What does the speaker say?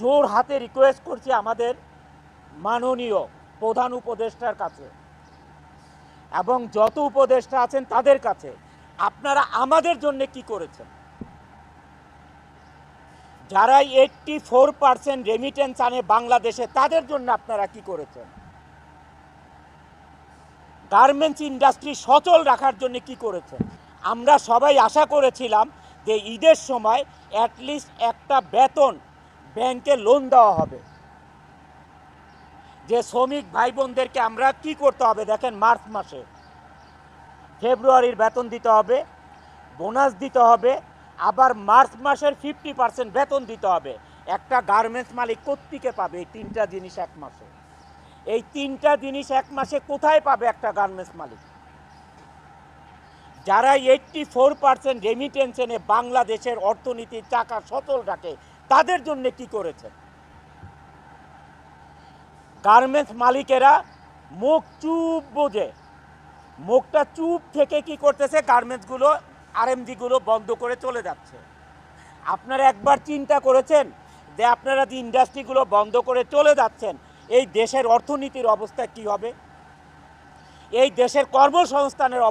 জোর হাতে রিকোয়েস্ট করছি আমাদের মাননীয় প্রধান উপদেষ্টার কাছে। এবং যত উপদেষ্টা আছেন তাদের কাছে। আপনারা আমাদের জন্য কি করেছেন? যারা এইটটি ফোর পার্সেন্ট রেমিটেন্স আনে বাংলাদেশে, তাদের জন্য আপনারা কি করেছেন? গার্মেন্টস ইন্ডাস্ট্রি সচল রাখার জন্য কি করেছেন? আমরা সবাই আশা করেছিলাম যে ঈদের সময় অ্যাটলিস্ট একটা বেতন ব্যাংকে লোন দেওয়া হবে। যে শ্রমিক ভাই বোনদেরকে আমরা কি করতে হবে দেখেন, মার্চ মাসে। ফেব্রুয়ারির বেতন দিতে হবে বোনাস দিতে হবে, আবার মার্চ মাসের ফিফটি পার্সেন্ট বেতন দিতে হবে। একটা গার্মেন্টস মালিক কোত্থেকে পাবে এই তিনটা জিনিস এক মাসে? এই তিনটা জিনিস এক মাসে কোথায় পাবে একটা গার্মেন্টস মালিক? যারা এইটটি ফোর পার্সেন্ট রেমিটেন্স এনে বাংলাদেশের অর্থনীতির চাকা সচল রাখে তাদের জন্য কি করেছে? গার্মেন্টস মালিকেরা মুখ চুপ বোঝে। মুখটা চুপ থেকে কি করতেছে? গার্মেন্টসগুলো আরএমজিগুলো বন্ধ করে চলে যাচ্ছে। আপনারা একবার চিন্তা করেছেন যে আপনারা যে ইন্ডাস্ট্রিগুলো বন্ধ করে চলে যাচ্ছেন, এই দেশের অর্থনীতির অবস্থা কি হবে? এই দেশের কর্মসংস্থানের